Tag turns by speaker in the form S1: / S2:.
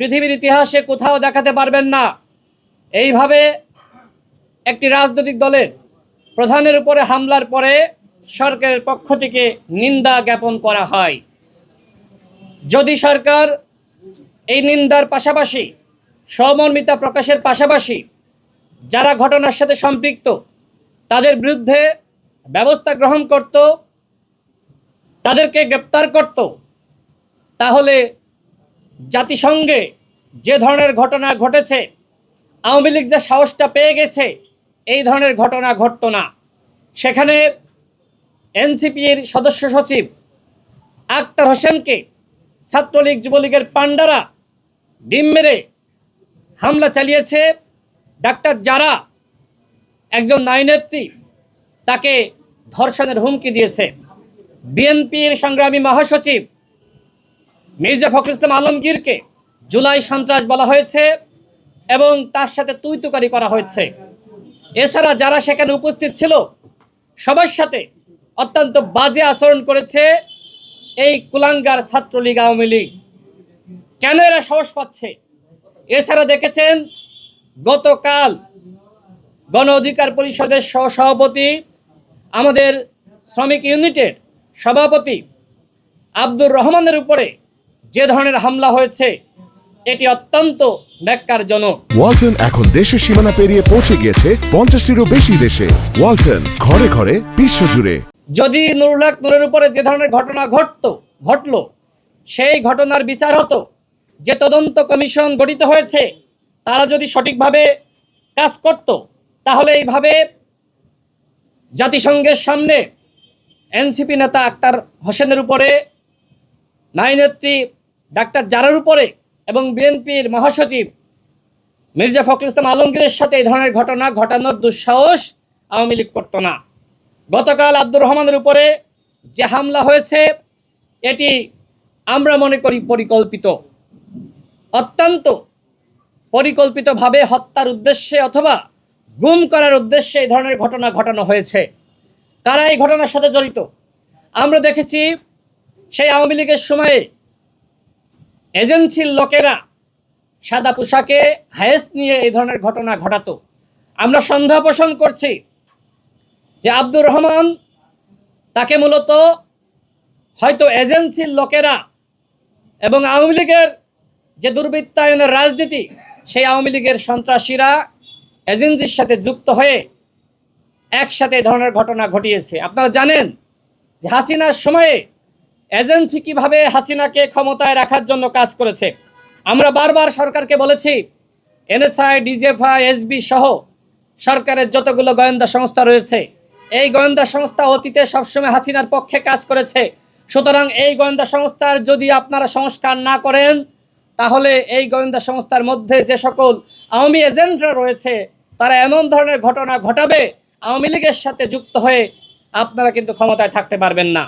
S1: পৃথিবীর ইতিহাসে কোথাও দেখাতে পারবেন না। এইভাবে একটি রাজনৈতিক দলের প্রধানের উপরে হামলার পরে সরকারের পক্ষ থেকে নিন্দা জ্ঞাপন করা হয়। যদি সরকার এই নিন্দার পাশাপাশি সমর্মিতা প্রকাশের পাশাপাশি যারা ঘটনার সাথে সম্পৃক্ত, তাদের বিরুদ্ধে ব্যবস্থা গ্রহণ করত, তাদেরকে গ্রেপ্তার করত, তাহলে জাতিসংঘে যে ধরনের ঘটনা ঘটেছে, আওয়ামী লীগ যে সাহসটা পেয়ে গেছে, এই ধরনের ঘটনা ঘটতো না। সেখানে এনসিপির সদস্য সচিব আক্তার হোসেনকে ছাত্রলীগ যুবলীগের পাণ্ডারা ডিম মেরে হামলা চালিয়েছে। ডাক্তার যারা একজন নারীনেত্রী তাকে ধর্ষণের হুমকি দিয়েছে। বিএনপির সংগ্রামী মহাসচিব মির্জা ফখরুল ইসলাম আলমগীরকে জুলাই সন্ত্রাস বলা হয়েছে এবং তার সাথে তুই তুকারি করা হয়েছে। এছাড়া যারা সেখানে উপস্থিত ছিল, সবার সাথে অত্যন্ত বাজে আচরণ করেছে এই কুলাঙ্গার ছাত্রলীগ আওয়ামী লীগ। কেন এরা সাহস পাচ্ছে? এছাড়া দেখেছেন, গতকাল গণ অধিকার পরিষদের সহ সভাপতি আমাদের শ্রমিক ইউনিটের সভাপতি আব্দুর রহমানের উপরে যে ধরনের হামলা হয়েছে এটি অত্যন্ত ন্যাক্কারজনক।
S2: ওয়ালটন এখন দেশের সীমানা পেরিয়ে পৌঁছে গিয়েছে পঞ্চাশটিরও বেশি দেশে। ওয়ালটন ঘরে ঘরে বিশ্বজুড়ে
S1: যদি নুরুল হক নূরের উপরে যে ধরনের ঘটনা ঘটতো ঘটলো সেই ঘটনার বিচার হতো যে তদন্ত কমিশন গঠিত হয়েছে তারা যদি সঠিকভাবে কাজ করত তাহলে এইভাবে জাতিসংঘের সামনে এনসিপি নেতা আক্তার হোসেনের উপরে নারীনেত্রী ডাক্তার জারার উপরে এবং বিএনপির মহাসচিব মির্জা ফখরুল ইসলাম আলমগীরের সাথে এই ধরনের ঘটনা ঘটানোর দুঃসাহস আওয়ামী লীগ করতো না। গতকাল আব্দুর রহমানের উপরে যে হামলা হয়েছে, এটি আমরা মনে করি পরিকল্পিত। অত্যন্ত পরিকল্পিতভাবে হত্যার উদ্দেশ্যে অথবা গুম করার উদ্দেশ্যে এই ধরনের ঘটনা ঘটানো হয়েছে। কারা এই ঘটনার সাথে জড়িত? আমরা দেখেছি সেই আওয়ামী লীগের সময়ে এজেন্সির লোকেরা সাদা পোশাকে হায়েস নিয়ে এই ধরনের ঘটনা ঘটাতো। আমরা সন্দেহ পোষণ করছি যে আব্দুর রহমান তাকে মূলত হয়তো এজেন্সির লোকেরা এবং আওয়ামী লীগের যে দুর্বৃত্তায়নের রাজনীতি, সেই আওয়ামী লীগের সন্ত্রাসীরা এজেন্সির সাথে যুক্ত হয়ে একসাথে এই ধরনের ঘটনা ঘটিয়েছে। আপনারা জানেন যে হাসিনার সময়ে এজেন্সি কীভাবে হাসিনাকে ক্ষমতায় রাখার জন্য কাজ করেছে? আমরা বারবার সরকারকে বলেছি, এনএসআই, ডিজেফআই, এসবি সহ সরকারের যতগুলো গোয়েন্দা সংস্থা রয়েছে, এই গোয়েন্দা সংস্থা অতীতে সবসময় হাসিনার পক্ষে কাজ করেছে। সুতরাং এই গোয়েন্দা সংস্থার যদি আপনারা সংস্কার না করেন, তাহলে এই গোয়েন্দা সংস্থার মধ্যে যে সকল আওয়ামী এজেন্টরা রয়েছে, তারা এমন ধরনের ঘটনা ঘটাবে, আওয়ামী লীগের সাথে যুক্ত হয়ে আপনারা কিন্তু ক্ষমতায় থাকতে পারবেন না।